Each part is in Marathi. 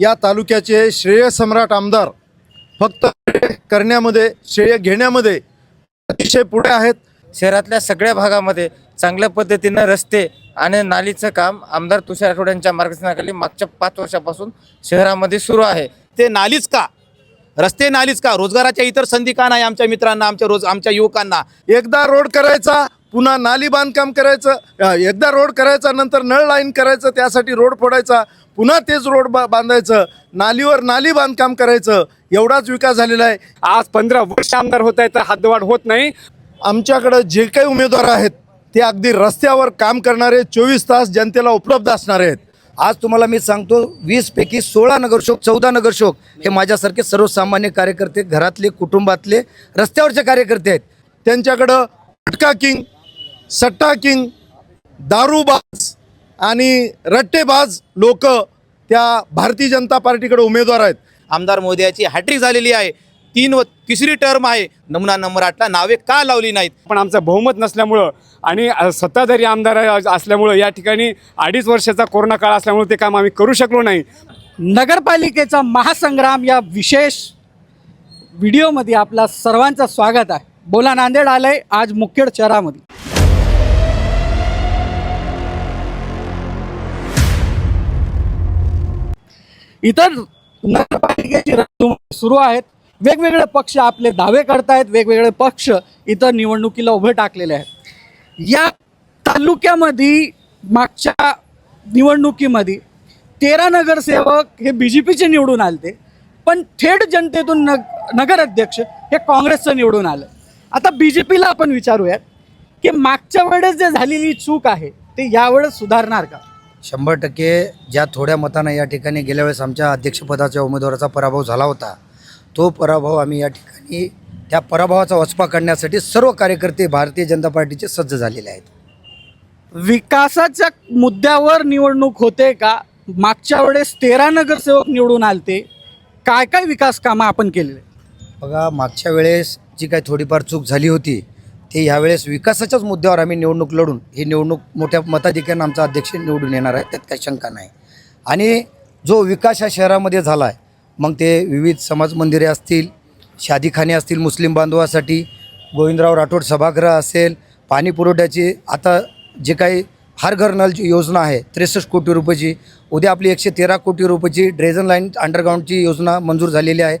या तालुक्याचे श्रेयसम्राट आमदार फक्त करण्यामध्ये श्रेय घेण्यामध्ये अतिशय पुढे आहेत. शहरातल्या सगळ्या भागामध्ये चांगल्या पद्धतीनं रस्ते आणि नालीचं काम आमदार तुषार आठवड यांच्या मार्गदर्शनाखाली मागच्या पाच वर्षापासून शहरामध्ये सुरू आहे. ते नालीच का? रस्ते नालीच का? रोजगाराच्या इतर संधी का नाही आमच्या मित्रांना आमच्या रोज आमच्या युवकांना? एकदा रोड करायचा पुन्हा नाली बांधकाम करायचं एकदा रोड करायचा नंतर नळ लाईन करायचं त्यासाठी रोड फोडायचा पुन्हा तेच रोड बा बांधायचं नालीवर नाली बांधकाम करायचं एवढाच विकास झालेला आहे. आज पंधरा वर्ष आमदार होत आहे तर हद्दवाढ होत नाही. आमच्याकडं जे काही उमेदवार आहेत ते अगदी रस्त्यावर काम करणारे चोवीस तास जनतेला उपलब्ध असणारे आहेत. आज तुम्हाला मी सांगतो वीसपैकी सोळा नगरसेवक चौदा नगरसेवक हे माझ्यासारखे सर्वसामान्य कार्यकर्ते घरातले कुटुंबातले रस्त्यावरचे कार्यकर्ते आहेत. त्यांच्याकडं फटका किंग सट्टा किंग दारूबाज आणि रट्टेबाज लोक त्या भारतीय जनता पार्टीकडे उमेदवार आहेत. आमदार मोदयाची हॅट्रिक झालेली आहे. तीन व तिसरी टर्म आहे. नमुना नंबर आठला. नावे का लावली नाहीत? पण आमचं बहुमत नसल्यामुळं आणि सत्ताधारी आमदार असल्यामुळं या ठिकाणी अडीच वर्षाचा कोरोना काळ असल्यामुळे ते काम आम्ही करू शकलो नाही. नगरपालिकेचा महासंग्राम या विशेष व्हिडिओमध्ये आपला सर्वांचं स्वागत आहे. बोला नांदेड आलंय आज मुखेड शहरामध्ये. इतर नगरपालिकेची सुरू आहेत. वेगवेगळे पक्ष आपले दावे करतायत वेगवेगळे पक्ष इतर निवडणुकीला उभे टाकलेले आहेत. या तालुक्यामध्ये मागच्या निवडणुकीमध्ये तेरा नगरसेवक हे बी जे पीचे निवडून आलते पण थेट जनतेतून नग नगराध्यक्ष हे काँग्रेसचं निवडून आलं. आता बी जे पीला आपण विचारूयात की मागच्या वेळेस जे झालेली चूक आहे ते यावेळेस सुधारणार का? शंभर टक्के ज्या थोड्या मतानं या ठिकाणी गेल्या वेळेस आमच्या अध्यक्षपदाच्या उमेदवाराचा पराभव झाला होता तो पराभव आम्ही या ठिकाणी त्या पराभवाचा वचपा करण्यासाठी सर्व कार्यकर्ते भारतीय जनता पार्टीचे सज्ज झालेले आहेत. विकासाच्या मुद्द्यावर निवडणूक होते का? मागच्या वेळेस तेरा नगरसेवक निवडून आलते. काय काय विकास कामं आपण केलेले? बघा मागच्या वेळेस जी काही थोडीफार चूक झाली होती ते ह्यावेळेस विकासाच्याच मुद्द्यावर आम्ही निवडणूक लढून ही निवडणूक मोठ्या मताधिक्यानं आमचा अध्यक्ष निवडून येणार आहे त्यात काही शंका नाही. आणि जो विकास ह्या शहरामध्ये झाला आहे मग ते विविध समाज मंदिरे असतील शादीखाने असतील मुस्लिम बांधवासाठी गोविंदराव राठोड सभागृह असेल पाणी पुरवठ्याची आता जे काही हर घर नल योजना आहे त्रेसष्ट कोटी रुपयाची उद्या आपली एकशे तेरा कोटी रुपयाची ड्रेझन लाईन अंडरग्राऊंडची योजना मंजूर झालेली आहे.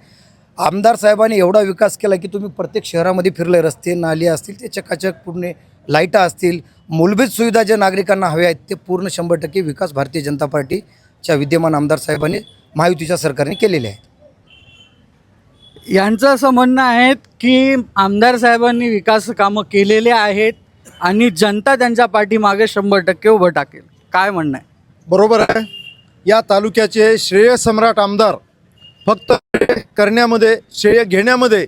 आमदार साहेबांनी एवढा विकास केला की तुम्ही प्रत्येक शहरामध्ये फिरले रस्ते नाले असतील ते चकाचक पूर्ण लाईटा असतील मूलभूत सुविधा ज्या नागरिकांना हव्या आहेत ते पूर्ण शंभर टक्के विकास भारतीय जनता पार्टीच्या विद्यमान आमदार साहेबांनी महायुतीच्या सरकारने केलेले आहेत यांचं असं म्हणणं आहे की आमदार साहेबांनी विकास कामं केलेले आहेत आणि जनता त्यांच्या पाठीमागे शंभर टक्के उभं टाकेल. काय म्हणणं आहे? बरोबर आहे. या तालुक्याचे श्रेयसम्राट आमदार फक्त करण्यामध्ये श्रेय घेण्यामध्ये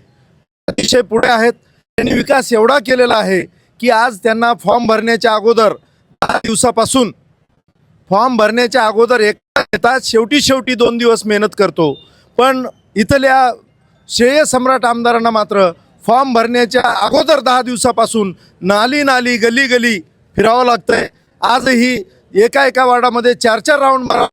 अतिशय पुढे आहेत. त्यांनी विकास एवढा केलेला आहे की आज त्यांना फॉर्म भरण्याच्या अगोदर दहा दिवसापासून फॉर्म भरण्याच्या अगोदर एक येतात शेवटी शेवटी दोन दिवस मेहनत करतो. पण इथल्या श्रेय सम्राट आमदारांना मात्र फॉर्म भरण्याच्या अगोदर दहा दिवसापासून नाली नाली गली गली फिरावं लागतंय. आजही एका एका वार्डामध्ये चार चार राऊंड मारा.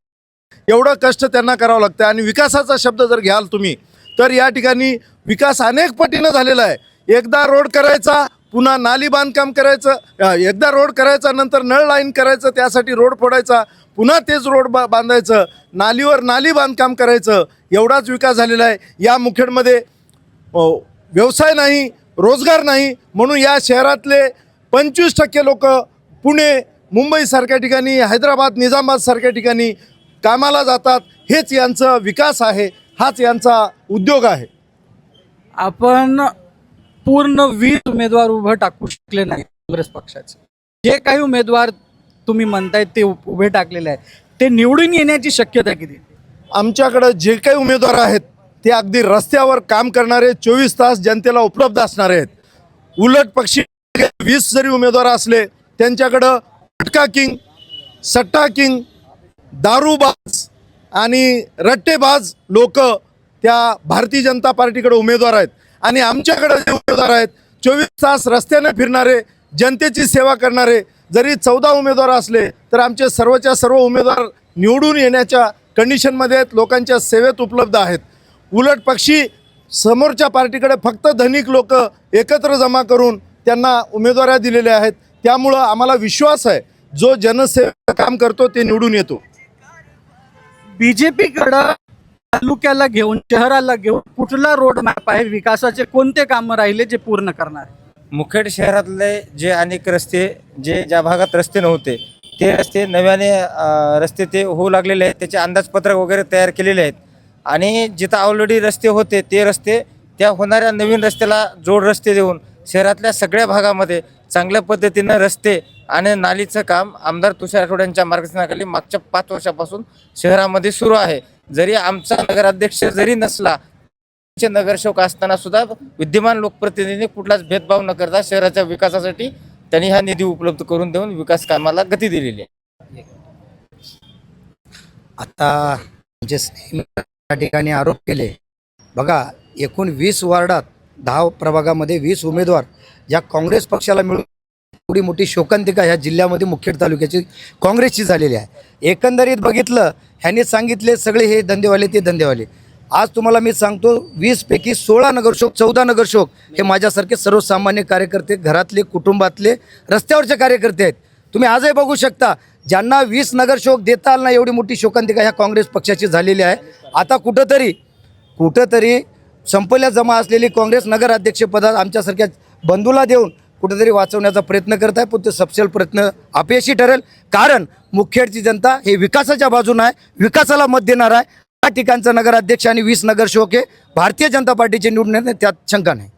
एवढं कष्ट त्यांना करावं लागतं आणि विकासाचा शब्द जर घ्याल तुम्ही तर या ठिकाणी विकास अनेक पटीनं झालेला आहे. एकदा रोड करायचा पुन्हा नाली बांधकाम करायचं एकदा रोड करायचा नंतर नळ लाईन करायचं त्यासाठी रोड फोडायचा पुन्हा तेच रोड बा बांधायचं नालीवर नाली बांधकाम करायचं एवढाच विकास झालेला आहे. या मुखेडमध्ये व्यवसाय नाही रोजगार नाही म्हणून या शहरातले पंचवीस टक्के लोक पुणे मुंबईसारख्या ठिकाणी हैदराबाद निजामाबादसारख्या ठिकाणी कामाला जातात. हेच यांचं विकास आहे हाच यांचा उद्योग आहे. आपण पूर्ण वीस उमेदवार उभं टाकू शकले नाही काँग्रेस पक्षाचे. जे काही उमेदवार तुम्ही म्हणताय ते उभे टाकलेले आहेत. ते निवडून येण्याची शक्यता किती? आमच्याकडं जे काही उमेदवार आहेत ते अगदी रस्त्यावर काम करणारे चोवीस तास जनतेला उपलब्ध असणारे आहेत. उलट पक्षी वीस जरी उमेदवार असले त्यांच्याकडं फटका किंग सट्टा किंग दारूबाज आणि रट्टेबाज लोक त्या भारतीय जनता पार्टीकडे उमेदवार आहेत. आणि आमच्याकडे जे उमेदवार आहेत चोवीस तास रस्त्याने फिरणारे जनतेची सेवा करणारे जरी चौदा उमेदवार असले तर आमचे सर्वच्या सर्व उमेदवार निवडून येण्याच्या कंडिशनमध्ये आहेत लोकांच्या सेवेत उपलब्ध आहेत. उलट पक्षी समोरच्या पार्टीकडे फक्त धनिक लोक एकत्र जमा करून त्यांना उमेदवाऱ्या दिलेल्या आहेत. त्यामुळं आम्हाला विश्वास आहे जो जनसेवेचं काम करतो ते निवडून येतो. बीजेपीकडं तालुक्याला घेऊन शहराला घेऊन कुठला रोड मॅप आहे? विकासाचे कोणते कामं राहिले जे पूर्ण करणार? मुखेड शहरातले जे अनेक रस्ते जे ज्या भागात रस्ते नव्हते ते रस्ते नव्याने रस्ते ते होऊ लागलेले आहेत. त्याचे अंदाजपत्रक वगैरे तयार केलेले आहेत. आणि जिथं ऑलरेडी रस्ते होते ते रस्ते त्या होणाऱ्या नवीन रस्त्याला जोड रस्ते देऊन शहरातल्या सगळ्या भागामध्ये चांगल्या पद्धतीनं रस्ते आणि नालीचं काम आमदार तुषार आठवड्यांच्या मार्गदर्शनाखाली मागच्या पाच वर्षापासून शहरामध्ये सुरू आहे. जरी आमचा नगराध्यक्ष जरी नसला नगरसेवक असताना सुद्धा विद्यमान लोकप्रतिनिधींनी कुठलाच भेदभाव न करता शहराच्या विकासासाठी त्यांनी हा निधी उपलब्ध करून देऊन विकास कामाला गती दिलेली आहे. आता जे या ठिकाणी आरोप केले बघा एकूण वीस वार्डात दहा प्रभागामध्ये वीस उमेदवार ज्या काँग्रेस पक्षाला मिळून एवढी मोठी शोकांतिका ह्या जिल्ह्यामध्ये मुखेड तालुक्याची काँग्रेसची झालेली आहे. एकंदरीत बघितलं ह्यांनी सांगितले सगळे हे धंदेवाले ते धंदेवाले. आज तुम्हाला मी सांगतो वीसपैकी सोळा नगरशोक चौदा नगरशोक हे माझ्यासारखे सर्वसामान्य कार्यकर्ते घरातले कुटुंबातले रस्त्यावरचे कार्यकर्ते आहेत. तुम्ही आजही बघू शकता ज्यांना वीस नगरशोक देता आला ना एवढी मोठी शोकांतिका ह्या काँग्रेस पक्षाची झालेली आहे. आता कुठंतरी कुठंतरी संपल्या जमा असलेली काँग्रेस नगराध्यक्षपदात आमच्यासारख्या बंधूला देऊन कुठेतरी वाचवण्याचा प्रयत्न करत आहे पण तो सपशेल प्रयत्न अपयशी ठरेल. कारण मुखेडची जनता हे विकासाच्या बाजूने आहे विकासाला मत देणार आहे. त्या ठिकाणचा नगराध्यक्ष आणि वीस नगरसेवक हे भारतीय जनता पार्टीचे निवडून येणे त्यात शंका नाही.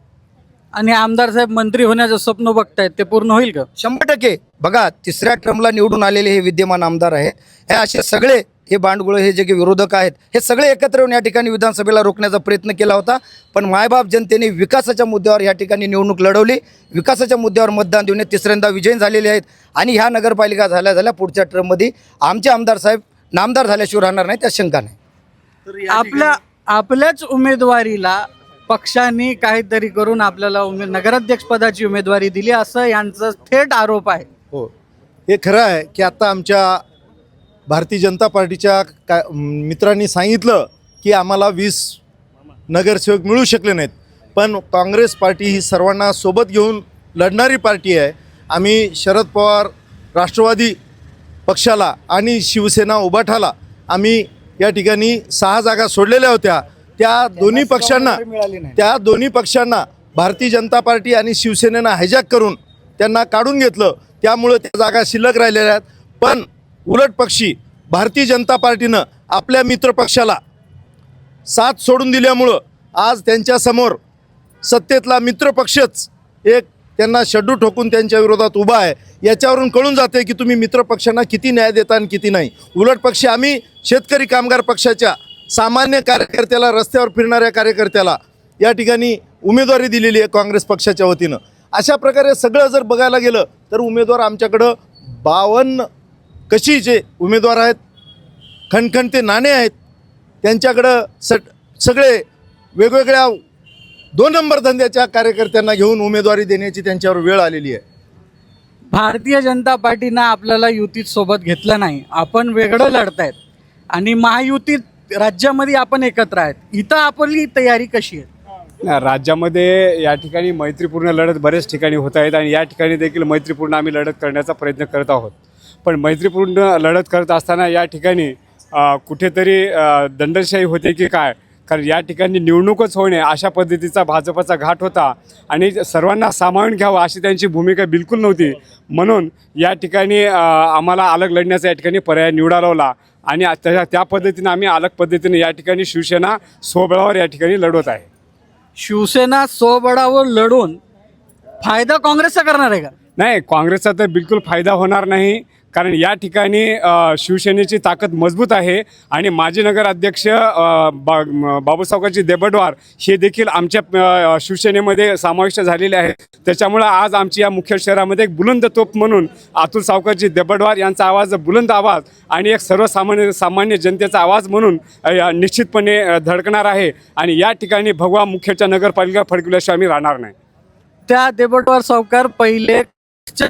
आणि आमदार साहेब मंत्री होण्याचं स्वप्न बघतायत ते पूर्ण होईल का? शंभर टक्के. बघा तिसऱ्या टर्मला निवडून आलेले हे विद्यमान आमदार आहेत. हे असे सगळे हे बांडगुळ हे जे काही विरोधक आहेत हे सगळे एकत्र येऊन या ठिकाणी विधानसभेला रोखण्याचा प्रयत्न केला होता. पण मायबाप जनतेने विकासाच्या मुद्द्यावर या ठिकाणी निवडणूक लढवली. विकासाच्या मुद्द्यावर मतदान देऊन तिसऱ्यांदा विजयी झालेले आहेत. आणि ह्या नगरपालिका झाल्या झाल्या पुढच्या टर्ममध्ये आमचे आमदार साहेब नामदार झाल्याशिवाय राहणार नाही त्यात शंका नाही. आपल्या आपल्याच उमेदवारीला पक्षांनी काहीतरी करून आपल्याला उमे नगराध्यक्ष पदाची उमेदवारी दिली असं यांचा थेट आरोप आहे. हो. हे खरं आहे की आता आमच्या भारतीय जनता पार्टीच्या का मित्रांनी सांगितलं की आम्हाला वीस नगरसेवक मिळू शकले नाहीत. पण काँग्रेस पार्टी ही सर्वांना सोबत घेऊन लढणारी पार्टी आहे. आम्ही शरद पवार राष्ट्रवादी पक्षाला आणि शिवसेना उभाठाला आम्ही या ठिकाणी सहा जागा सोडलेल्या होत्या. त्या दोन्ही पक्षांना त्या दोन्ही पक्षांना भारतीय जनता पार्टी आणि शिवसेनेनं हायजॅक करून त्यांना काढून घेतलं. त्यामुळं त्या जागा शिल्लक राहिलेल्या आहेत. पण उलट पक्षी भारतीय जनता पार्टीनं आपल्या मित्रपक्षाला साथ सोडून दिल्यामुळं आज त्यांच्यासमोर सत्तेतला मित्रपक्षच एक त्यांना शड्डू ठोकून त्यांच्या विरोधात उभा आहे. याच्यावरून कळून जाते की तुम्ही मित्रपक्षांना किती न्याय देता आणि किती नाही. उलट पक्षी आम्ही शेतकरी कामगार पक्षाच्या सामान्य कार्यकर्त्याला रस्त्यावर फिरणाऱ्या कार्यकर्त्याला या ठिकाणी उमेदवारी दिलेली आहे काँग्रेस पक्षाच्या वतीनं. अशा प्रकारे सगळं जर बघायला गेलं तर उमेदवार आमच्याकडं बावन्न कशीचे उमेदवार आहेत खणखणते नाणे आहेत त्यांच्याकडं स सगळे वेगवेगळ्या दोन नंबर धंद्याच्या कार्यकर्त्यांना घेऊन उमेदवारी देण्याची त्यांच्यावर वेळ आलेली आहे. भारतीय जनता पार्टीनं आपल्याला युतीत सोबत घेतलं नाही. आपण वेगळं लढतायत. आणि महायुतीत राज्यामध्ये आपण एकत्र आहेत. इथं आपली तयारी कशी आहे? राज्यामध्ये या ठिकाणी मैत्रीपूर्ण लढत बऱ्याच ठिकाणी होत आहेत आणि या ठिकाणी देखील मैत्रीपूर्ण आम्ही लढत करण्याचा प्रयत्न करत आहोत. पण मैत्रीपूर्ण लढत करत असताना या ठिकाणी कुठेतरी दंडशाही होते की काय? कारण या ठिकाणी निवडणूकच होणे अशा पद्धतीचा भाजपचा घाट होता आणि सर्वांना सामावून घ्यावं अशी त्यांची भूमिका बिलकुल नव्हती. म्हणून या ठिकाणी आम्हाला अलग लढण्याचा या ठिकाणी पर्याय निवडावला आणि त्या त्या पद्धतीनं आम्ही अलग पद्धतीने या ठिकाणी शिवसेना स्वबळावर या ठिकाणी लढवत आहे. शिवसेना स्वबळावर लढून फायदा काँग्रेसचा करणार आहे का? नाही काँग्रेसचा तर बिलकुल फायदा होणार नाही. कारण या ठिकाणी शिवसेनेची ताकद मजबूत आहे आणि माजी नगराध्यक्ष अ, बा बाबू देबडवार हे देखील आमच्या शिवसेनेमध्ये समाविष्ट झालेले आहेत. त्याच्यामुळं आज आमची या मुख्य शहरामध्ये एक बुलंद तोप म्हणून अतुल सावकरजी देबडवार यांचा आवाज बुलंद आवाज आणि एक सर्वसामान्य सामान्य जनतेचा आवाज म्हणून या निश्चितपणे धडकणार आहे. आणि या ठिकाणी भगवा मुख्यच्या नगरपालिका फडकविल्याशिवाय आम्ही राहणार नाही. त्या देबटवार सावकार पहिले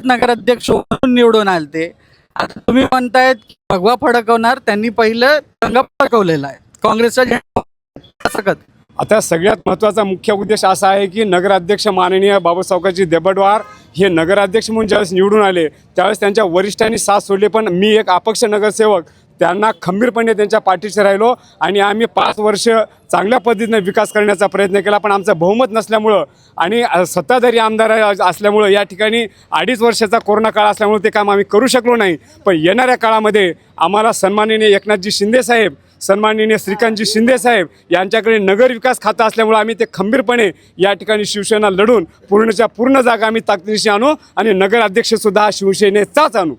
नगराध्यक्ष निवडून निवडून ते आता तुम्ही म्हणतायत भगवा फडकवणार त्यांनी पहिलं रंग फडकवलेला आहे. काँग्रेसचा झेंडा आता सगळ्यात महत्त्वाचा मुख्य उद्देश असा आहे की नगराध्यक्ष माननीय बाबासावकाची देबडवार हे नगराध्यक्ष म्हणून ज्यावेळेस निवडून आले त्यावेळेस त्यांच्या वरिष्ठांनी साथ सोडली पण मी एक अपक्ष नगरसेवक त्यांना खंबीरपणे त्यांच्या पाठीशी राहिलो आणि आम्ही पाच वर्ष चांगल्या पद्धतीने विकास करण्याचा प्रयत्न केला पण आमचं बहुमत नसल्यामुळं आणि सत्ताधारी आमदार असल्यामुळं या ठिकाणी अडीच वर्षाचा कोरोना काळ असल्यामुळे ते काम आम्ही करू शकलो नाही. पण येणाऱ्या काळामध्ये आम्हाला सन्माननीय एकनाथजी शिंदे साहेब सन्माननीय श्रीकांतजी शिंदे साहेब यांच्याकडे नगर विकास खातं असल्यामुळे आम्ही ते खंबीरपणे या ठिकाणी शिवसेना लढून पूर्णच्या पूर्ण जागा आम्ही ताकदीशी आणू आणि नगर अध्यक्षसुद्धा हा शिवसेनेचाच आणू.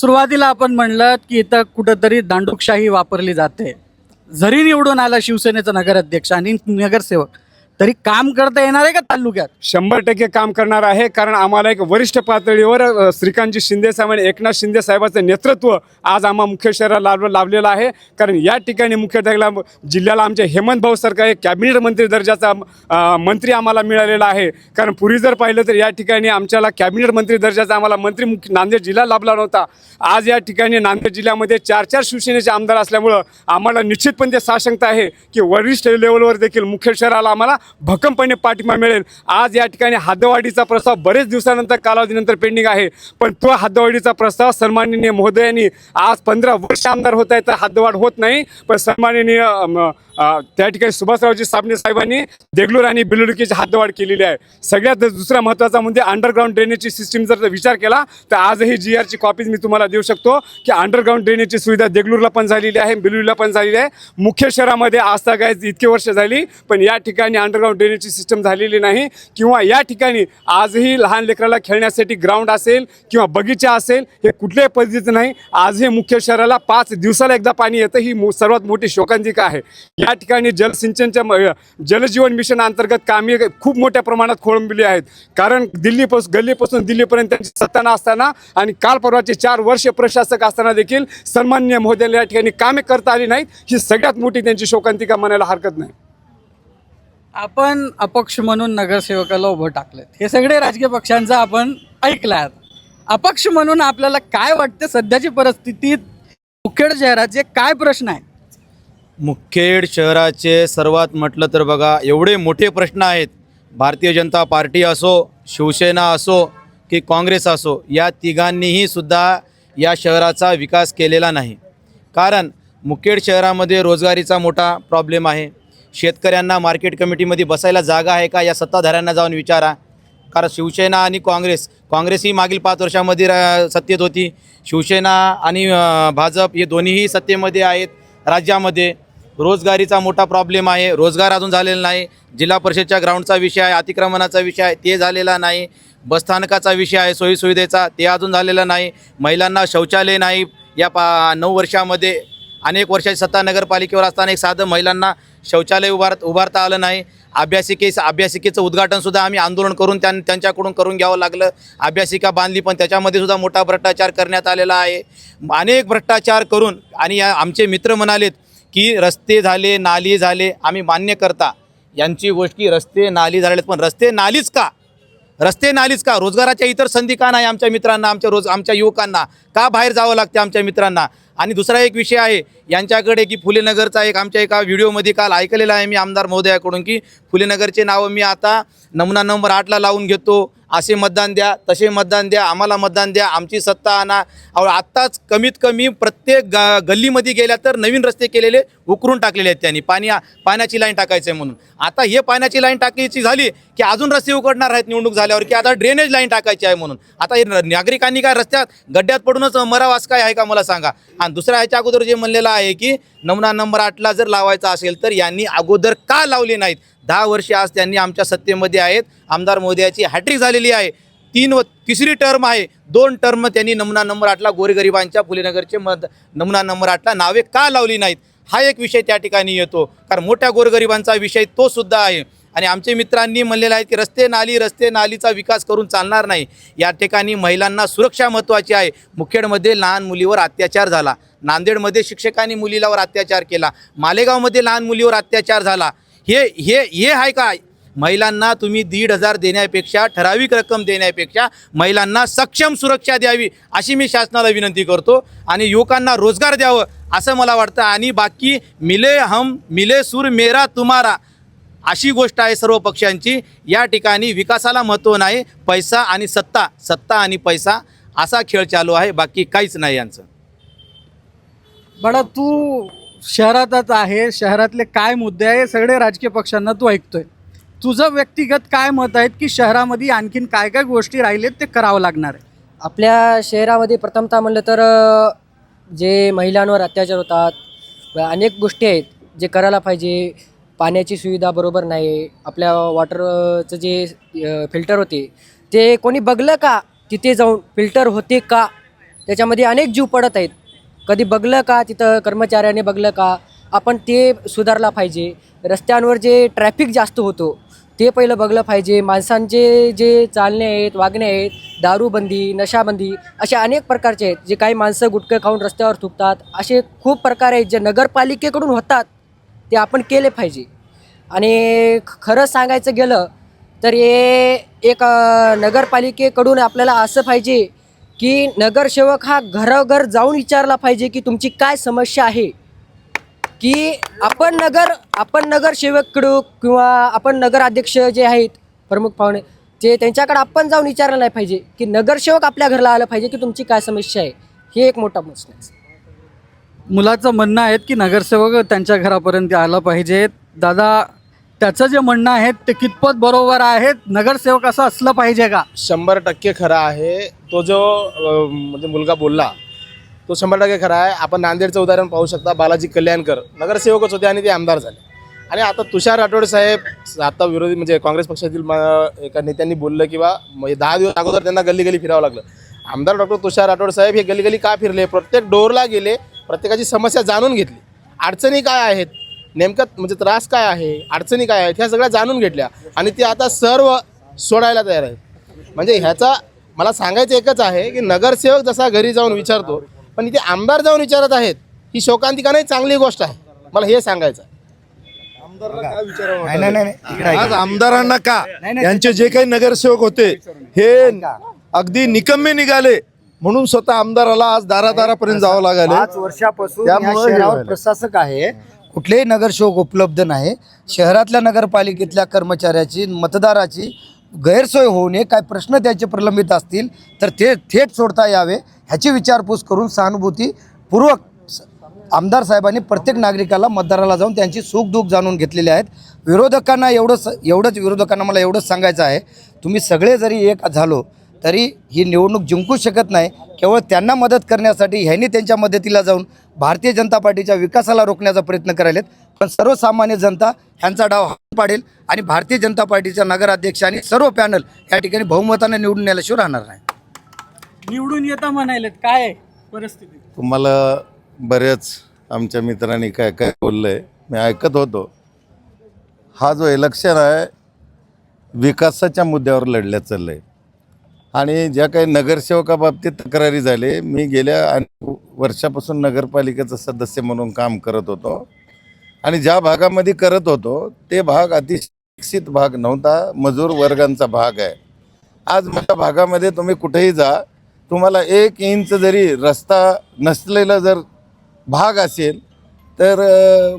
सुरुवातीला आपण म्हणलं की इथं कुठंतरी दांडुकशाही वापरली जाते. जरी निवडून आला शिवसेनेचा नगराध्यक्ष आणि नगरसेवक तरी काम करता येणार आहे का तालुक्यात? शंभर टक्के काम करणार आहे कारण आम्हाला एक वरिष्ठ पातळीवर अ, श्रीकांतजी शिंदे साहेब आणि एकनाथ शिंदे साहेबाचं नेतृत्व आज आम्हा मुख्य शहराला लाभ लाभलेलं आहे. कारण या ठिकाणी मुख्य जिल्ह्याला आमचे हेमंत भाऊ सरकार हे कॅबिनेट मंत्री दर्जाचा अ, मंत्री आम्हाला मिळालेला आहे. कारण पूर्वी जर पाहिलं तर या ठिकाणी आमच्याला कॅबिनेट मंत्री दर्जाचा आम्हाला मंत्री मुख्य नांदेड जिल्हा लाभला नव्हता. आज या ठिकाणी नांदेड जिल्ह्यामध्ये चार चार शिवसेनेचे आमदार असल्यामुळं आम्हाला निश्चितपणे ते साशंकता आहे की वरिष्ठ लेवलवर देखील मुख्य शहराला आम्हाला भक्कमपणे पाठिंबा मिळेल. आज या ठिकाणी हद्दवाढीचा प्रस्ताव बरेच दिवसानंतर कालावधीनंतर पेंडिंग आहे. पण तो हद्दवाढीचा प्रस्ताव सन्माननीय महोदयांनी आज पंधरा वर्ष आमदार होत आहे तर हद्दवाढ होत नाही. पण सन्माननीय त्या ठिकाणी सुभाषरावजी साबणे साहेबांनी देगलूर आणि बिलुडकीची हातवाड केलेली आहे. सगळ्यात दुसरा महत्त्वाचा म्हणजे अंडरग्राऊंड ड्रेनेजची सिस्टीम जर विचार केला तर आजही जी आरची कॉपीज मी तुम्हाला देऊ शकतो की अंडरग्राऊंड ड्रेनेजची सुविधा देगलूरला पण झालेली आहे बिलुडला पण झालेली आहे. मुख्य शहरामध्ये आज काय इतकी वर्ष झाली पण या ठिकाणी अंडरग्राऊंड ड्रेनेजची सिस्टम झालेली नाही. किंवा या ठिकाणी आजही लहान लेकराला खेळण्यासाठी ग्राउंड असेल किंवा बगीचा असेल हे कुठल्याही पद्धतीचं नाही. आजही मुख्य शहराला पाच दिवसाला एकदा पाणी येतं ही सर्वात मोठी शोकांतिका आहे. या ठिकाणी जलसिंचनच्या जलजीवन मिशन अंतर्गत कामे खूप मोठ्या प्रमाणात खोळंबली आहेत. कारण दिल्लीपासून गल्लीपासून दिल्लीपर्यंत त्यांची सत्ता असताना आणि काल परवाचे चार वर्ष प्रशासक असताना देखील सन्मान्य महोदयाला या ठिकाणी कामे करता आली नाहीत. ही सगळ्यात मोठी त्यांची शोकांतिका म्हणायला हरकत नाही. आपण अपक्ष म्हणून नगरसेवकाला उभं टाकलेत हे सगळे राजकीय पक्षांचं आपण ऐकलं अपक्ष म्हणून आपल्याला काय वाटतं? सध्याची परिस्थितीत मुखेड शहराचे काय प्रश्न आहेत? मुखेड शहराचे सर्वात म्हटलं तर बघा एवढे मोठे प्रश्न आहेत. भारतीय जनता पार्टी असो शिवसेना असो की काँग्रेस असो या तिघांनीही सुद्धा या शहराचा विकास केलेला नाही. कारण मुखेड शहरामध्ये रोजगारीचा मोठा प्रॉब्लेम आहे. शेतकऱ्यांना मार्केट कमिटीमध्ये बसायला जागा आहे का या सत्ताधाऱ्यांना जाऊन विचारा. कारण शिवसेना आणि काँग्रेस काँग्रेस ही मागील पाच वर्षामध्ये सत्तेत होती. शिवसेना आणि भाजप हे दोन्हीही सत्तेमध्ये आहेत राज्यामध्ये. रोजगारीचा मोठा प्रॉब्लेम आहे. रोजगार अजून झालेला नाही. जिल्हा परिषदच्या ग्राउंडचा विषय आहे अतिक्रमणाचा विषय आहे ते झालेला नाही. बसस्थानकाचा विषय आहे सोयीसुविधेचा ते अजून झालेला नाही. महिलांना शौचालय नाही. या पा नऊ वर्षामध्ये अनेक वर्षाची सत्ता नगरपालिकेवर असताना एक साधं महिलांना शौचालय उभार उभारता आलं नाही. अभ्यासिकेस अभ्यासिकेचं उद्घाटनसुद्धा आम्ही आंदोलन करून त्यां त्यांच्याकडून करून घ्यावं लागलं. अभ्यासिका बांधली पण त्याच्यामध्ये सुद्धा मोठा भ्रष्टाचार करण्यात आलेला आहे. अनेक भ्रष्टाचार करून आणि या आमचे मित्र म्हणालेत की रस्ते झाले नाली झाले आम्ही मान्य करता. यांची गोष्ट की रस्ते नाली झालेत पण रस्ते नालीच का? रस्ते नालीच का? रोजगाराच्या इतर संधी का नाही आमच्या मित्रांना आमच्या रोज आमच्या युवकांना? का बाहेर जावं लागते आमच्या मित्रांना? आणि दुसरा एक विषय आहे यांच्याकडे की फुलेनगरचा एक आमच्या एका व्हिडिओमध्ये काल ऐकलेला आहे मी आमदार महोदयाकडून की फुलेनगरचे नावं मी आता नमुना नंबर आठला लावून घेतो. असे मतदान द्या तसे मतदान द्या आम्हाला मतदान द्या आमची सत्ता आणा. आत्ताच कमीत कमी प्रत्येक ग गल्लीमध्ये गेल्या तर नवीन रस्ते केलेले उकरून टाकलेले आहेत त्यांनी. पाणी पाण्याची लाईन टाकायचं आहे म्हणून. आता हे पाण्याची लाईन टाकायची झाली की अजून रस्ते उघडणार आहेत निवडणूक झाल्यावर की आता ड्रेनेज लाईन टाकायची आहे म्हणून. आता हे नागरिकांनी काय रस्त्यात गड्ड्यात पडूनच मरावास काय आहे का मला सांगा. आणि दुसऱ्या ह्याच्या अगोदर जे म्हणलेलं आहे की नमुना नंबर आठला जर लावायचा असेल तर यांनी अगोदर का लावले नाहीत? दहा वर्षे आज त्यांनी आमच्या सत्तेमध्ये आहेत. आमदार मोदयाची हॅट्रिक झालेली आहे. तीन व तिसरी टर्म आहे. दोन टर्म त्यांनी नमुना नंबर आठला गोरगरिबांच्या फुलेनगरचे मत नमुना नंबर आठला नावे का लावली नाहीत? हा एक विषय त्या ठिकाणी येतो. कारण मोठ्या गोरगरिबांचा विषय तो सुद्धा आहे. आणि आमचे मित्रांनी म्हणलेलं आहे की रस्ते नाली रस्ते नालीचा विकास करून चालणार नाही. या ठिकाणी महिलांना सुरक्षा महत्त्वाची आहे. मुखेडमध्ये लहान मुलीवर अत्याचार झाला. नांदेडमध्ये शिक्षकांनी मुलीलावर अत्याचार केला. मालेगावमध्ये लहान मुलीवर अत्याचार झाला. हे हे हे आहे काय महिलांना तुम्ही दीड हजार देण्यापेक्षा ठराविक रक्कम देण्यापेक्षा महिलांना सक्षम सुरक्षा द्यावी अशी मी शासनाला विनंती करतो. आणि युवकांना रोजगार द्यावं असं मला वाटतं. आणि बाकी मिले हम मिले सूर मेरा तुम्हारा अशी गोष्ट आहे सर्व पक्षांची. या ठिकाणी विकासाला महत्त्व नाही पैसा आणि सत्ता सत्ता आणि पैसा असा खेळ चालू आहे. बाकी काहीच नाही यांचं. बडा तू शहरातच आहे शहरातले काय मुद्दे आहे सगळे राजकीय पक्षांना तू ऐकतोय. तुझं व्यक्तिगत काय मत आहेत की शहरामध्ये आणखीन काय काय गोष्टी राहिलेत ते करावं लागणार आहे? आपल्या शहरामध्ये प्रथमतः म्हणलं तर जे महिलांवर अत्याचार होतात अनेक गोष्टी आहेत जे करायला पाहिजे. पाण्याची सुविधा बरोबर नाही आपल्या वॉटरचं जे फिल्टर होते ते कोणी बघलं का तिथे जाऊन फिल्टर होते का? त्याच्यामध्ये अनेक जीव पडत आहेत. कधी बघलं का तिथं कर्मचाऱ्याने बघलं का? आपण ते सुधारला पाहिजे. रस्त्यांवर जे ट्रॅफिक जास्त होतो ते पहिलं बघलं पाहिजे. माणसांचे जे चालणे आहेत वागणे आहेत दारूबंदी नशाबंदी अशा अनेक प्रकारचे आहेत जे काही माणसं गुटखं खाऊन रस्त्यावर थुकतात असे खूप प्रकार आहेत जे नगरपालिकेकडून होतात ते आपण केले पाहिजे. आणि ख- खरं सांगायचं गेलं तर हे एक नगरपालिकेकडून आपल्याला असं पाहिजे की नगरसेवक हा घरोघर जाऊन विचारला पाहिजे की तुमची काय समस्या आहे? की आपण नगर आपण नगरसेवककडू किंवा आपण नगराध्यक्ष जे आहेत प्रमुख पाहुणे ते त्यांच्याकडे आपण जाऊन विचारलं नाही पाहिजे की नगरसेवक आपल्या घरला आलं पाहिजे की तुमची काय समस्या आहे? हे एक मोठा प्रश्न आहे. मुलाचं म्हणणं आहे की नगरसेवक त्यांच्या घरापर्यंत आलं पाहिजेत. दादा त्याचं जे म्हणणं आहे ते कितपत बरोबर आहे नगरसेवक असं असलं पाहिजे का? शंभर टक्के खरा आहे. तो जो अ, म्हणजे मुलगा बोलला तो शंभर टक्के खरा आहे. आपण नांदेडचं उदाहरण पाहू शकता बालाजी कल्याणकर. नगरसेवकच होते आणि ते आमदार झाले. आणि आता तुषार राठोड साहेब आता विरोधी म्हणजे काँग्रेस पक्षातील म- एका नेत्यांनी बोललं किंवा म्हणजे दहा दिवस अगोदर त्यांना गल्ली गल्ली फिरावं लागलं. आमदार डॉक्टर तुषार राठोड साहेब हे गल्ली गल्ली का फिरले? प्रत्येक डोरला गेले प्रत्येकाची समस्या जाणून घेतली. अडचणी काय आहेत? नेमकं म्हणजे त्रास काय आहे अडचणी काय आहेत ह्या सगळ्या जाणून घेतल्या. आणि ते आता सर्व सोडायला तयार आहेत. म्हणजे ह्याचा मला सांगायचं एकच आहे की नगरसेवक जसा घरी जाऊन विचारतो पण इथे आमदार जाऊन विचारत आहेत ही शोकांतिका नाही? चांगली गोष्ट आहे. मला हे सांगायचं आहे. नाही. आज आमदारांना का. यांचे जे काही नगरसेवक होते हे अगदी निकम्मे निघाले. म्हणून स्वतः आमदाराला आज दारादारापर्यंत जावं लागले पाच वर्षापासून. प्रशासक आहे. कुठलेही नगरसेवक उपलब्ध नाही. शहरातल्या नगरपालिकेतल्या कर्मचाऱ्याची मतदाराची गैरसोय होऊ नये. काय प्रश्न त्याचे प्रलंबित असतील तर ते थेट सोडता यावे. ह्याची विचारपूस करून सहानुभूतीपूर्वक आमदार साहेबांनी प्रत्येक नागरिकाला मतदाराला जाऊन त्यांची सुखदुःख जाणून घेतलेले आहेत. विरोधकांना एवढंच एवढंच विरोधकांना मला एवढंच सांगायचं आहे. तुम्ही सगळे जरी एक झालो तरी ही निवडणूक जिंकू शकत नाही. केवळ त्यांना मदत करण्यासाठी ह्यांनी त्यांच्या मदतीला जाऊन भारतीय जनता पार्टीच्या विकासाला रोखण्याचा प्रयत्न करायलेत. पण सर्वसामान्य जनता ह्यांचा डाव हात पाडेल आणि भारतीय जनता पार्टीच्या नगराध्यक्ष आणि सर्व पॅनल या ठिकाणी बहुमताने निवडून यायल्याशिवाय राहणार नाही. निवडून येता म्हणायलेत. काय परिस्थिती? तुम्हाला बऱ्याच आमच्या मित्रांनी काय काय बोललं आहे मी ऐकत होतो. हा जो इलेक्शन आहे विकासाच्या मुद्द्यावर लढल्या चाललं आहे आणि ज्या काही नगरसेवकाबाबतीत तक्रारी झाले मी गेल्या अनेक वर्षापासून नगरपालिकेचं सदस्य म्हणून काम करत होतो. आणि ज्या भागामध्ये करत होतो ते भाग अतिशय विकसित भाग नव्हता मजूर वर्गांचा भाग आहे. आज माझ्या भागामध्ये तुम्ही कुठेही जा तुम्हाला एक इंच जरी रस्ता नसलेला जर भाग असेल तर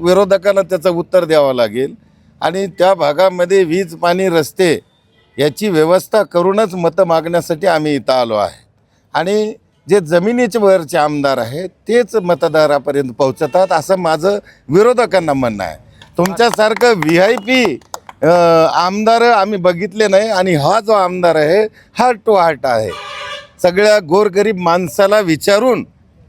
विरोधकांना त्याचं उत्तर द्यावं लागेल. आणि त्या भागामध्ये वीज पाणी रस्ते याची व्यवस्था करूनच मतं मागण्यासाठी आम्ही इथं आलो आहे. आणि जे जमिनीच्यावरचे वरचे आमदार आहेत तेच मतदारापर्यंत पोहोचतात असं माझं विरोधकांना म्हणणं आहे. तुमच्यासारखं व्ही आय पी आमदार आम्ही बघितले नाही आणि हा जो आमदार आहे हार्ट टू हार्ट आहे. सगळ्या गोरगरीब माणसाला विचारून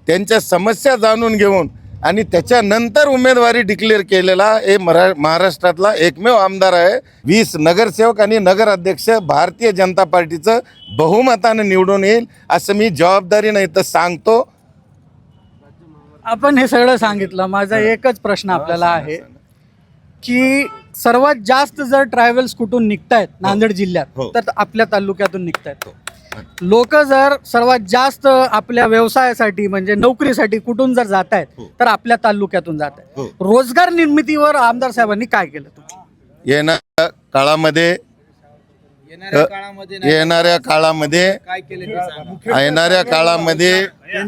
त्यांच्या समस्या जाणून घेऊन आणि त्याच्यानंतर उमेदवारी डिक्लेअर केलेला हे मरा महाराष्ट्रातला एकमेव आमदार आहे वीस नगरसेवक आणि नगराध्यक्ष भारतीय जनता पार्टीचं बहुमतानं निवडून येईल असं मी जबाबदारीनं इथं सांगतो. आपण हे सगळं सांगितलं. माझा एकच प्रश्न आपल्याला आहे की सर्वात जास्त जर ट्रॅव्हल्स कुठून निघतायत नांदेड जिल्ह्यात हो. तर आपल्या तालुक्यातून निघतायत. लोक जर सर्वात जास्त आपल्या व्यवसायासाठी म्हणजे नोकरीसाठी कुठून जर जात आहेत हो. तर आपल्या तालुक्यातून जात आहेत. हो. रोजगार निर्मितीवर आमदार साहेबांनी काय केलं तुम्ही? येणाऱ्या काळामध्ये येणाऱ्या काळामध्ये येणाऱ्या काळामध्ये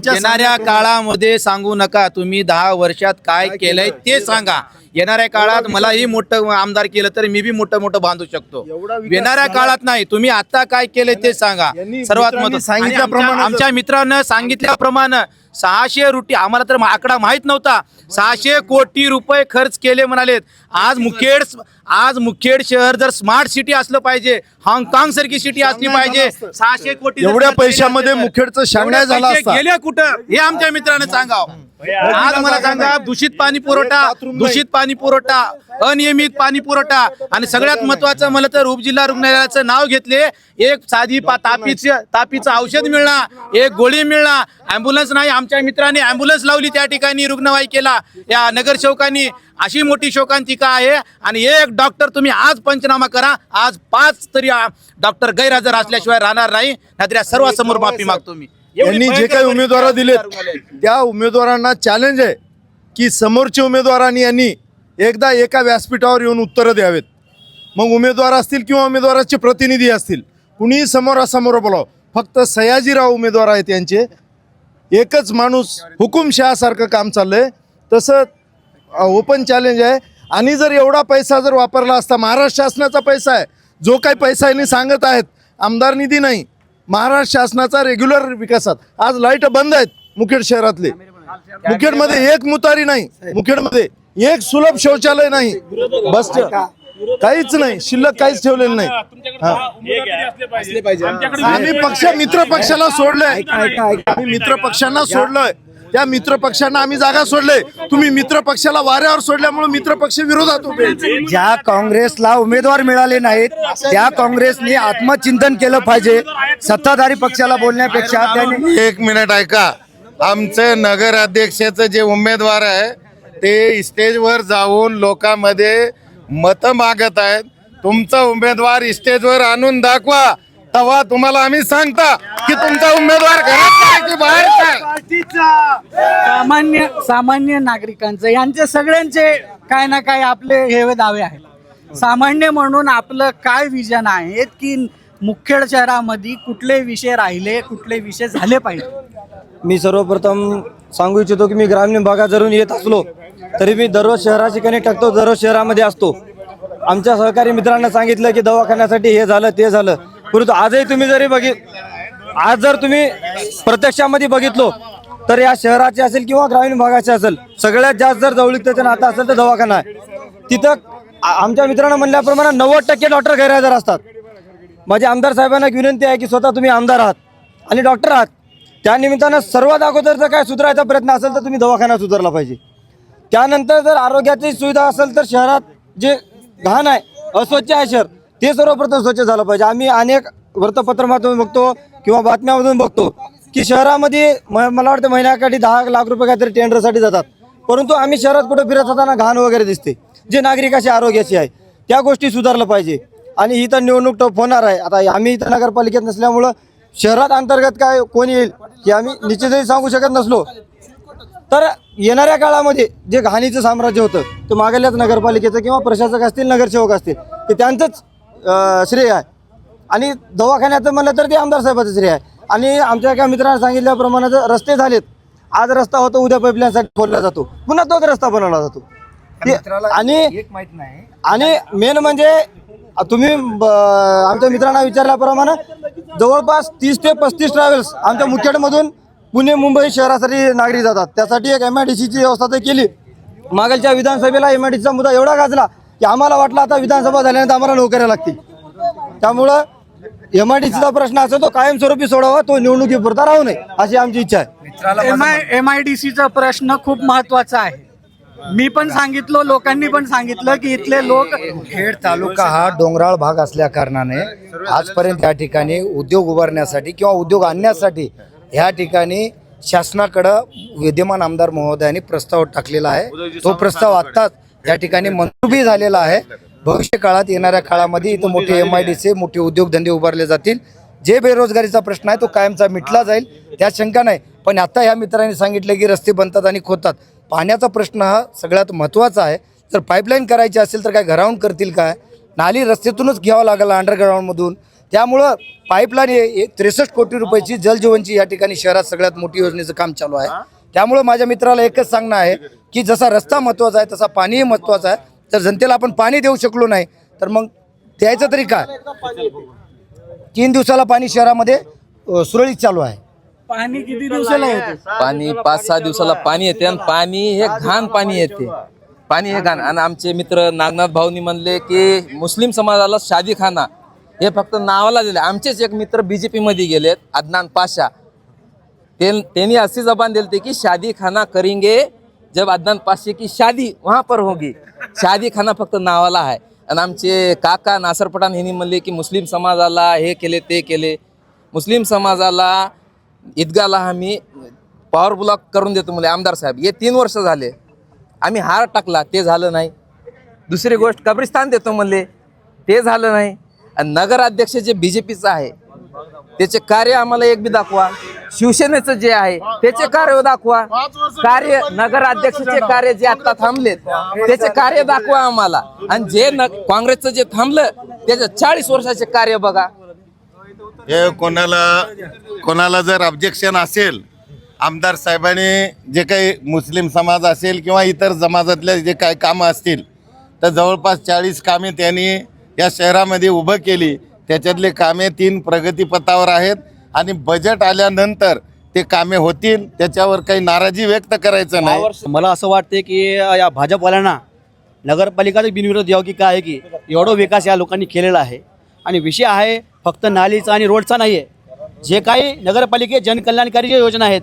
येणाऱ्या काळामध्ये सांगू नका तुम्ही दहा वर्षात काय केलंय? ते सांगा. येणाऱ्या काळात मलाही मोठं आमदार केलं तर मी बी मोठं मोठं बांधू शकतो. येणाऱ्या काळात नाही. तुम्ही आता काय केलंय ते सांगा. सर्वात महत्त्वाचं. सांगितल्याप्रमाणे आमच्या मित्रानं सांगितल्याप्रमाणे सहाशे रुटी आम्हाला तर आकडा माहीत नव्हता. सहाशे कोटी रुपये खर्च केले म्हणालेत. आज मुखेड आज मुखेड शहर जर स्मार्ट सिटी असलं पाहिजे हाँगकाँग सारखी सिटी असली पाहिजे सहाशे कोटी एवढ्या पैशामध्ये मुखेडचं शांघाय झालं पैसे असता. गेले कुठं? हे आमच्या मित्राने सांगावं. आज मला सांगा दूषित पाणी पुरवठा दूषित पाणी पुरवठा अनियमित पाणी पुरवठा आणि सगळ्यात महत्वाचं मला तर उपजिल्हा रुग्णालयाचं नाव घेतले. एक साधी पा- तापीचं तापीचं औषध मिळणार एक गोळी मिळणार अँब्युलन्स नाही आमच्या मित्रांनी अँब्युलन्स लावली त्या ठिकाणी रुग्णवाहिकेला. या नगरसेवकांनी अशी मोठी शोकांतिका आहे. आणि एक डॉक्टर तुम्ही आज पंचनामा करा. आज पाच तरी डॉक्टर गैरहजर असल्याशिवाय राहणार नाही. नाहीतर या सर्वांसमोर माफी मागतो मी. यांनी जे काही उमेदवार दिलेत रुग्णालयाची. त्या उमेदवारांना चॅलेंज आहे की समोरच्या उमेदवारांनी यांनी एकदा एका व्यासपीठावर येऊन उत्तरं द्यावेत. मग उमेदवार असतील किंवा उमेदवाराचे प्रतिनिधी असतील कुणीही समोरासमोर बोलाव. फक्त सयाजीराव उमेदवार आहेत यांचे. एकच माणूस हुकुमशहासारखं काम चाललंय. तसं ओपन चॅलेंज आहे. आणि जर एवढा पैसा जर वापरला असता महाराष्ट्र शासनाचा पैसा आहे. जो काही पैसा यांनी सांगत आहेत आमदार निधी नाही. महाराष्ट्र शासनाचा रेग्युलर विकासात. आज लाइट बंद आहेत मुखेड शहरातले. मुखेडमध्ये एक मुतारी नाही. मुखेडमध्ये एक सुलभ शौचालय नाही. बस काहीच नाही. शिल्लक काहीच ठेवलेलं नाही. आम्ही पक्ष मित्र पक्षाला सोडलंय. आम्ही मित्र पक्षांना सोडलंय. त्या मित्र पक्षांना आम्ही जागा सोडले तुम्ही मित्र पक्षाला वाऱ्यावर सोडल्यामुळे मित्र पक्ष विरोधात उभे आहेत. ज्या काँग्रेसला उमेदवार मिळाले नाहीत त्या काँग्रेसने आत्मचिंतन केलं पाहिजे. सत्ताधारी पक्षाला बोलण्यापेक्षा त्यांनी एक मिनिट ऐका. आमचे नगर अध्यक्षाचं जे उमेदवार आहे ते स्टेजवर जाऊन लोकांमध्ये मतं मागत आहेत. तुमचा उमेदवार स्टेजवर आणून दाखवा. तेव्हा तुम्हाला आम्ही सांगता की तुमचा उमेदवार घरात आहे की बाहेर सामान्य सामान्य नागरिकांचं यांचे सगळ्यांचे काय ना काय आपले हे दावे आहेत. सामान्य म्हणून आपलं काय विजन आहे की मुखेड शहरामध्ये कुठले विषय राहिले कुठले विषय झाले पाहिजे? मी सर्वप्रथम सांगू इच्छितो की मी ग्रामीण भागात जरून येत असलो तरी मी दररोज शहराची कनेक्ट टाकतो दररोज शहरामध्ये असतो. आमच्या सहकारी मित्रांना सांगितलं की दवाखान्यासाठी हे झालं ते झालं. परंतु आजही तुम्ही जरी बघित आज जर तुम्ही प्रत्यक्षामध्ये बघितलो तर या शहराचे असेल किंवा ग्रामीण भागाचे असेल सगळ्यात जास्त जर जवळीकतेचं नातं असेल तर दवाखाना आहे. तिथं आमच्या मित्रांना म्हणल्याप्रमाणे नव्वद टक्के डॉक्टर गैरहजर असतात. माझे आमदार साहेबांना एक विनंती आहे की स्वतः तुम्ही आमदार आहात आणि डॉक्टर आहात. त्या निमित्तानं सर्वात अगोदर जर काय सुधारायचा प्रयत्न असेल तर तुम्ही दवाखाना सुधारला पाहिजे. त्यानंतर जर आरोग्याची सुविधा असेल तर शहरात जे घाण आहे अस्वच्छ आहे शहर ते सर्वप्रथम स्वच्छ झालं पाहिजे. आम्ही अनेक वृत्तपत्रामधून बघतो किंवा बातम्यामधून बघतो की शहरामध्ये म- मला वाटतं महिन्याकाठी दहा लाख रुपये काहीतरी टेंडरसाठी जातात. परंतु आम्ही शहरात कुठं फिरत असताना घाण वगैरे दिसते. जे नागरिकाची आरोग्याची आहे त्या गोष्टी सुधारलं पाहिजे. आणि ही तर निवडणूक टप होणार आहे. आता आम्ही इथं नगरपालिकेत नसल्यामुळं शहरात अंतर्गत काय कोणी येईल की आम्ही निश्चितही सांगू शकत नसलो. तर येणाऱ्या काळामध्ये जे घाणीचं साम्राज्य होतं ते मागल्याच नगरपालिकेचं किंवा प्रशासक असतील नगरसेवक असतील ते त्यांचंच श्रेय आहे. आणि दवाखान्याचं म्हणलं तर ते आमदार साहेबाचं श्रेय आहे. आणि आमच्या एका मित्रांनी सांगितल्याप्रमाणे जर रस्ते झालेत आज रस्ता होतो उद्या पाईपलाईनसाठी खोदला जातो. पुन्हा तोच रस्ता बनवला जातो. आणि एक माहीत नाही. आणि मेन म्हणजे तुम्ही ब- आमच्या मित्रांना विचारल्याप्रमाणे जवळपास तीस ते पस्तीस ट्रॅव्हल्स आमच्या मुखेडमधून पुणे मुंबई शहरासाठी नागरिक जातात. त्यासाठी एक एम आय डी सीची व्यवस्था तर केली. मागलच्या विधानसभेला एम आय डी सीचा मुद्दा एवढा गाजला की आम्हाला वाटलं आता विधानसभा झाल्यानंतर आम्हाला नोकऱ्या लागतील. त्यामुळं एम आय डी सीचा प्रश्न असतो तो कायमस्वरूपी सोडावा तो निवडणुकीपुरता राहू नये अशी आमची इच्छा आहे. M I M I D सीचा प्रश्न खूप महत्त्वाचा आहे. मी पण सांगितलं लोकांनी पण सांगितलं की इथले लोक खेड तालुका हा डोंगराळ भाग असल्या कारणाने आजपर्यंत या ठिकाणी उद्योग उभारण्यासाठी किंवा उद्योग आणण्यासाठी ह्या ठिकाणी शासनाकडं विद्यमान आमदार महोदयांनी प्रस्ताव टाकलेला आहे. तो प्रस्ताव आत्ताच या ठिकाणी मंजूरही झालेला आहे. भविष्य काळात येणाऱ्या काळामध्ये इथं मोठे एम आय डी मोठे उद्योगधंदे उभारले जातील. जे बेरोजगारीचा प्रश्न आहे तो कायमचा मिटला जाईल त्यात शंका नाही. पण आता ह्या मित्रांनी सांगितलं की रस्ते बनतात आणि खोदतात. पाण्याचा प्रश्न हा सगळ्यात महत्त्वाचा आहे. जर पाईपलाईन करायची असेल तर काय घराहून करतील काय? नाली रस्त्यातूनच घ्यावं लागलं अंडरग्राऊंडमधून त्यामुळं पाईपलाईन हे त्रेसष्ट कोटी रुपयाची जलजीवनची या ठिकाणी शहरात सगळ्यात मोठी योजनेचं काम चालू आहे. त्यामुळं माझ्या मित्राला एकच सांगणं आहे की जसा रस्ता महत्त्वाचा आहे तसा पाणीही महत्त्वाचं आहे. तर जनतेला आपण पाणी देऊ शकलो नाही तर मग द्यायचं तरी काय? तीन दिवसाला पाणी शहरामध्ये अ, सुरळीत चालू आहे. पाणी किती दिवसाला येते? पाणी पाच सहा दिवसाला पाणी येते आणि पाणी हे घाण पाणी येते. पाणी हे घाण. आणि आमचे मित्र नागनाथ भाऊनी म्हणले की मुस्लिम समाजाला शादी खाना. हे फक्त नावाला दिले आमचेच एक मित्र बीजेपी मध्ये गेलेत अदनान पाशा. ते त्यांनी अशी जबान दिली की शादी खाना करेंगे जब अदनान पाशे की शादी वहां पर होगी. शादी खाना फक्त नावाला आहे. आणि आमचे काका नासर पठाण यांनी म्हणले की मुस्लिम समाजाला हे केले ते केले. मुस्लिम समाजाला ईदगाला आम्ही पॉवर ब्लॉक करून देतो म्हणजे आमदार साहेब. हे तीन वर्ष झाले. आम्ही हार टाकला ते झालं नाही. दुसरी गोष्ट कब्रिस्तान देतो म्हणले ते झालं नाही. आणि नगराध्यक्ष जे बी जे पीचं आहे त्याचे कार्य आम्हाला एक बी दाखवा. शिवसेनेचं जे आहे त्याचे कार्य दाखवा. कार्य नगराध्यक्षाचे कार्य जे आता थांबलेत त्याचे कार्य दाखवा आम्हाला. आणि जे काँग्रेसचं जे थांबलं त्याचं चाळीस वर्षाचे कार्य बघा. हे कोणाला कोणाला जर ऑब्जेक्शन असेल आमदार साहेबांनी जे काही मुस्लिम समाज असेल किंवा इतर समाजातले जे काही कामं असतील तर जवळपास चाळीस कामे त्यांनी या शहरामध्ये उभं केली. त्याच्यातले कामे तीन प्रगतीपथावर आहेत आणि बजेट आल्यानंतर ते कामे होतील त्याच्यावर काही नाराजी व्यक्त करायचं नाही. मला असं वाटते की या भाजपवाल्यांना नगरपालिकाचा बिनविरोध यावं की काय आहे की एवढं विकास या लोकांनी केलेला आहे. आणि विषय आहे फक्त नालीचा आणि रोडचा नाही आहे जे काही नगरपालिके जनकल्याणकारी योजना आहेत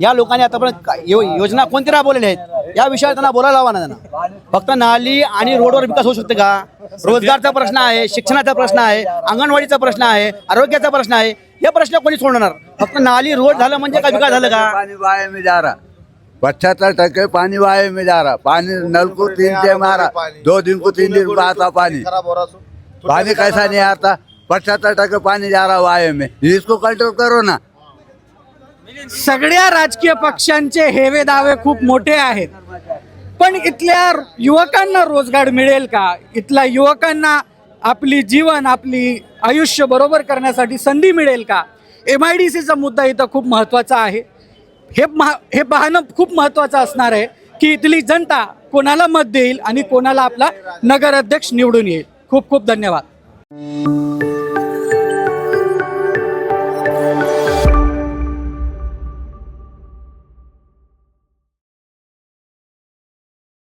या लोकांनी आतापर्यंत का- यो योजना कोणत्या राबवलेल्या आहेत? या विषयावर त्यांना बोलायला हवा ना त्यांना. फक्त नाली आणि रोडवर विकास होऊ शकते का? रोजगारचा प्रश्न आहे शिक्षणाचा प्रश्न आहे अंगणवाडीचा प्रश्न आहे आरोग्याचा प्रश्न आहे हे प्रश्न कोणी सोडणार फक्त नाली रोड झालं म्हणजे काय विकास झालं का? पानी वाए में जा रहा पचहत्तर टके पानी वाए में जा रहा पानी नल को तीन से मारा. दो दिन को तीन दिन बाद आता पानी पानी कैसा नहीं आता? पचहत्तर टके पानी जा रहा वाए में. इसको कंट्रोल करो ना. सगळ्या राजकीय पक्षांचे हेवे दावे खूप मोठे आहेत. पण इथल्या युवकांना रोजगार मिळेल का? इथल्या युवकांना आपली जीवन आपली आयुष्य बरोबर करण्यासाठी संधी मिळेल का? एम आय डी सीचा मुद्दा इथं खूप महत्त्वाचा आहे. हे महा हे पाहणं खूप महत्त्वाचं असणार आहे की इथली जनता कोणाला मत देईल आणि कोणाला आपला नगराध्यक्ष निवडून येईल. खूप खूप धन्यवाद.